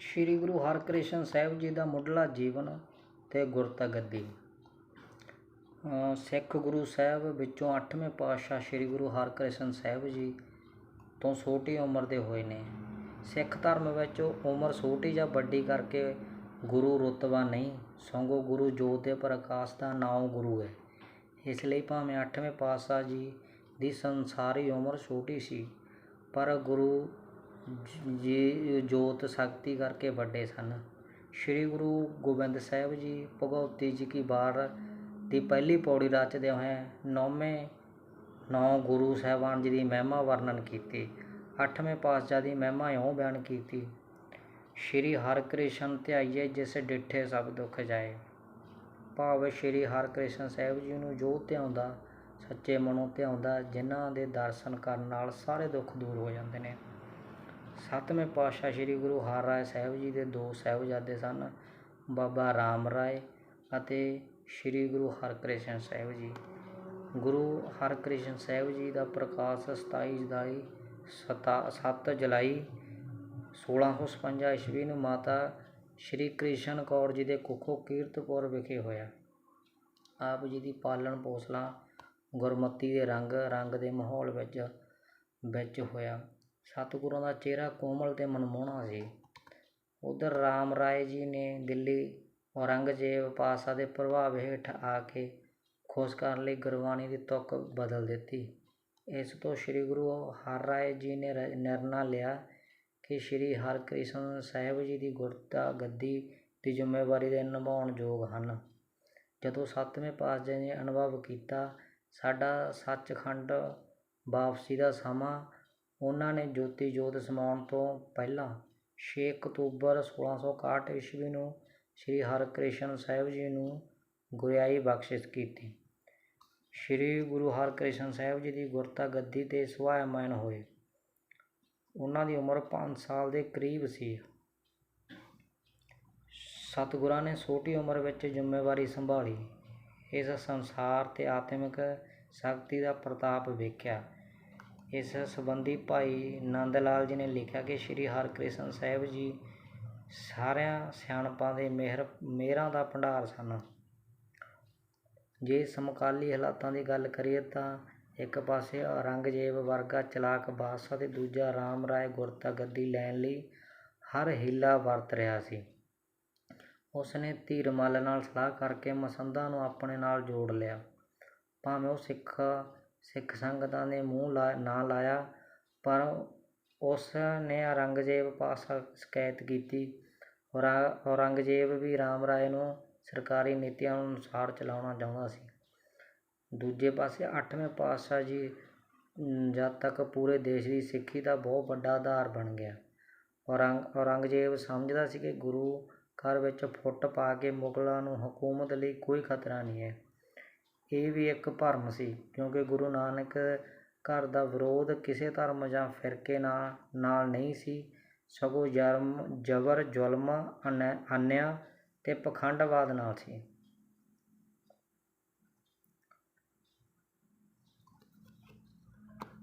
ਸ੍ਰੀ ਗੁਰੂ ਹਰਕ੍ਰਿਸ਼ਨ ਸਾਹਿਬ ਜੀ ਦਾ ਮੁੱਢਲਾ ਜੀਵਨ ਅਤੇ ਗੁਰਤਾ ਗੱਦੀ ਸਿੱਖ ਗੁਰੂ ਸਾਹਿਬ ਵਿੱਚੋਂ 8ਵੇਂ ਪਾਤਸ਼ਾਹ ਸ੍ਰੀ ਗੁਰੂ ਹਰਕ੍ਰਿਸ਼ਨ ਸਾਹਿਬ ਜੀ ਤੋਂ ਛੋਟੀ ਉਮਰ ਦੇ ਹੋਏ ਨੇ। ਸਿੱਖ ਧਰਮ ਵਿੱਚ ਉਮਰ ਛੋਟੀ ਜਾਂ ਵੱਡੀ ਕਰਕੇ ਗੁਰੂ ਰੁਤਬਾ ਨਹੀਂ, ਸਗੋਂ ਗੁਰੂ ਜੋਤ ਦੇ ਪ੍ਰਕਾਸ਼ ਦਾ ਨਾਮ ਗੁਰੂ ਹੈ। ਇਸ ਲਈ ਭਾਵੇਂ 8ਵੇਂ ਪਾਤਸ਼ਾਹ ਜੀ ਦੀ ਸੰਸਾਰੀ ਉਮਰ ਛੋਟੀ ਸੀ, ਪਰ ਗੁਰੂ ਜੀ, ਜੋਤ ਸ਼ਕਤੀ ਕਰਕੇ ਵੱਡੇ ਸਨ। ਸ੍ਰੀ ਗੁਰੂ ਗੋਬਿੰਦ ਸਾਹਿਬ ਜੀ ਭਗਉਤੀ ਜੀ ਕੀ ਵਾਰ ਦੀ ਪਹਿਲੀ ਪੌੜੀ ਰਚਦੇ ਹੋਏ ਨੌਵੇਂ ਨੌ ਗੁਰੂ ਸਾਹਿਬਾਨ ਜੀ ਦੀ ਮਹਿਮਾ ਵਰਣਨ ਕੀਤੀ। ਅੱਠਵੇਂ ਪਾਤਸ਼ਾਹ ਦੀ ਮਹਿਮਾ ਇਉਂ ਬਿਆਨ ਕੀਤੀ, ਸ਼੍ਰੀ ਹਰਿਕ੍ਰਿਸ਼ਨ ਧਿਆਈਏ ਜਿਸ ਡਿਠੇ ਸਭ ਦੁੱਖ ਜਾਏ। ਭਾਵ ਸ਼੍ਰੀ ਹਰਿਕ੍ਰਿਸ਼ਨ ਸਾਹਿਬ ਜੀ ਨੂੰ ਜੋ ਧਿਆਉਂਦਾ, ਸੱਚੇ ਮਨੋਂ ਧਿਆਉਂਦਾ, ਜਿਨ੍ਹਾਂ ਦੇ ਦਰਸ਼ਨ ਕਰਨ ਨਾਲ ਸਾਰੇ ਦੁੱਖ ਦੂਰ ਹੋ ਜਾਂਦੇ ਨੇ। ਸੱਤਵੇਂ ਪਾਤਸ਼ਾਹ ਸ੍ਰੀ ਗੁਰੂ ਹਰਿਰਾਏ ਸਾਹਿਬ ਜੀ ਦੇ ਦੋ ਸਾਹਿਬਜ਼ਾਦੇ ਸਨ, ਬਾਬਾ ਰਾਮ ਰਾਏ ਅਤੇ ਸ੍ਰੀ ਗੁਰੂ ਹਰਕ੍ਰਿਸ਼ਨ ਸਾਹਿਬ ਜੀ। ਗੁਰੂ ਹਰਕ੍ਰਿਸ਼ਨ ਸਾਹਿਬ ਜੀ ਦਾ ਪ੍ਰਕਾਸ਼ 27 ਜੁਲਾਈ ਸਤਾ 7 ਜੁਲਾਈ 1656 ਈਸਵੀ ਨੂੰ ਮਾਤਾ ਸ਼੍ਰੀ ਕ੍ਰਿਸ਼ਨ ਕੌਰ ਜੀ ਦੇ ਕੁੱਖੋਂ ਕੀਰਤਪੁਰ ਵਿਖੇ ਹੋਇਆ। ਆਪ ਜੀ ਦੀ ਪਾਲਣ ਪੋਸਲਾ ਗੁਰਮਤੀ ਦੇ ਰੰਗ ਰੰਗ ਦੇ ਮਾਹੌਲ ਵਿੱਚ ਵਿੱਚ ਹੋਇਆ। ਸਤਿਗੁਰਾਂ ਦਾ ਚਿਹਰਾ ਕੋਮਲ ਅਤੇ ਮਨਮੋਹਣਾ ਸੀ। ਉੱਧਰ ਰਾਮ ਰਾਏ ਜੀ ਨੇ ਦਿੱਲੀ ਔਰੰਗਜ਼ੇਬ ਪਾਤਸ਼ਾਹ ਦੇ ਪ੍ਰਭਾਵ ਹੇਠ ਆ ਕੇ ਖੁਸ਼ ਕਰਨ ਲਈ ਗੁਰਬਾਣੀ ਦੀ ਤੁਕ ਬਦਲ ਦਿੱਤੀ। ਇਸ ਤੋਂ ਸ੍ਰੀ ਗੁਰੂ ਹਰਿਰਾਏ ਜੀ ਨੇ ਰ- ਨਿਰਣਾ ਲਿਆ ਕਿ ਸ੍ਰੀ ਹਰਿਕ੍ਰਿਸ਼ਨ ਸਾਹਿਬ ਜੀ ਦੀ ਗੁਰਤਾ ਗੱਦੀ ਦੀ ਜ਼ਿੰਮੇਵਾਰੀ ਦੇ ਨਿਭਾਉਣ ਯੋਗ ਹਨ। ਜਦੋਂ ਸੱਤਵੇਂ ਪਾਤਸ਼ਾਹ ਨੇ ਅਨੁਭਵ ਕੀਤਾ, ਸਾਡਾ ਸੱਚਖੰਡ ਵਾਪਸੀ ਦਾ ਸਮਾਂ ਉਹਨਾਂ ਨੇ ਜੋਤੀ ਜੋਤ ਸਮਾਉਣ ਤੋਂ ਪਹਿਲਾਂ ਛੇ ਅਕਤੂਬਰ 1661 ਈਸਵੀ ਨੂੰ ਸ੍ਰੀ ਹਰਿਕ੍ਰਿਸ਼ਨ ਸਾਹਿਬ ਜੀ ਨੂੰ ਗੁਰਿਆਈ ਬਖਸ਼ਿਸ਼ ਕੀਤੀ। ਸ੍ਰੀ ਗੁਰੂ ਹਰਿਕ੍ਰਿਸ਼ਨ ਸਾਹਿਬ ਜੀ ਦੀ ਗੁਰਤਾ ਗੱਦੀ ਤੇ ਸੁਭਾਇਮਾਨ ਹੋਏ। ਉਹਨਾਂ ਦੀ ਉਮਰ 5 ਸਾਲ ਦੇ ਕਰੀਬ ਸੀ। ਸਤਿਗੁਰਾਂ ਨੇ ਛੋਟੀ ਉਮਰ ਵਿੱਚ ਜ਼ਿੰਮੇਵਾਰੀ ਸੰਭਾਲੀ। ਇਸ ਸੰਸਾਰ ਤੇ ਆਤਮਿਕ ਸ਼ਕਤੀ ਦਾ ਪ੍ਰਤਾਪ ਵੇਖਿਆ। ਇਸ ਸੰਬੰਧੀ ਭਾਈ ਨੰਦ ਲਾਲ ਜੀ ਨੇ ਲਿਖਿਆ ਕਿ ਸ੍ਰੀ ਹਰਿਕ੍ਰਿਸ਼ਨ ਸਾਹਿਬ ਜੀ ਸਾਰਿਆਂ ਸਿਆਣਪਾਂ ਦੇ ਮਿਹਰ, ਮਿਹਰਾਂ ਦਾ ਭੰਡਾਰ ਸਨ। ਜੇ ਸਮਕਾਲੀ ਹਾਲਾਤਾਂ ਦੀ ਗੱਲ ਕਰੀਏ ਤਾਂ ਇੱਕ ਪਾਸੇ ਔਰੰਗਜ਼ੇਬ ਵਰਗਾ ਚਲਾਕ ਬਾਦਸ਼ਾਹ ਤੇ ਦੂਜਾ ਰਾਮ ਰਾਏ ਗੁਰਤਾ ਗੱਦੀ ਲੈਣ ਲਈ ਹਰ ਹੀਲਾ ਵਰਤ ਰਿਹਾ ਸੀ। ਉਸ ਨੇ ਧੀਰਮਲ ਨਾਲ ਸਲਾਹ ਕਰਕੇ ਮਸੰਦਾਂ ਨੂੰ ਆਪਣੇ ਨਾਲ ਜੋੜ ਲਿਆ। ਭਾਵੇਂ ਉਹ ਸਿੱਖ ਸਿੱਖ ਸੰਗਤਾਂ ਦੇ ਮੂੰਹ ਲਾ, ਨਾ ਲਾਇਆ, ਪਰ ਉਸ ਨੇ ਔਰੰਗਜ਼ੇਬ ਪਾਸਾ ਸ਼ਿਕਾਇਤ ਕੀਤੀ। ਔਰਾ- ਔਰੰਗਜ਼ੇਬ ਵੀ ਰਾਮ ਰਾਏ ਨੂੰ ਸਰਕਾਰੀ ਨੀਤੀਆਂ ਅਨੁਸਾਰ ਚਲਾਉਣਾ ਚਾਹੁੰਦਾ ਸੀ। ਦੂਜੇ ਪਾਸੇ ਅੱਠਵੇਂ ਪਾਤਸ਼ਾਹ ਜੀ, ਜਦ ਤੱਕ ਪੂਰੇ ਦੇਸ਼ ਦੀ ਸਿੱਖੀ ਦਾ ਬਹੁਤ ਵੱਡਾ ਆਧਾਰ ਬਣ ਗਿਆ। ਔਰੰਗ, ਔਰੰਗਜ਼ੇਬ ਸਮਝਦਾ ਸੀ ਕਿ ਗੁਰੂ ਘਰ ਵਿੱਚ ਫੁੱਟ ਪਾ ਕੇ ਮੁਗਲਾਂ ਨੂੰ ਹਕੂਮਤ ਲਈ ਕੋਈ ਖਤਰਾ ਨਹੀਂ ਹੈ। ਇਹ ਵੀ ਇੱਕ ਭਰਮ ਸੀ, ਕਿਉਂਕਿ ਗੁਰੂ ਨਾਨਕ ਘਰ ਦਾ ਵਿਰੋਧ ਕਿਸੇ ਧਰਮ ਜਾਂ ਫਿਰਕੇ ਨਾਲ ਨਾਲ ਨਹੀਂ ਸੀ। ਸਗੋਂ ਜਰਮ, ਜਬਰ, ਜ਼ੁਲਮ, ਅਨਿ- ਅਨਿਆਂ ਅਤੇ ਪਖੰਡਵਾਦ ਨਾਲ ਸੀ।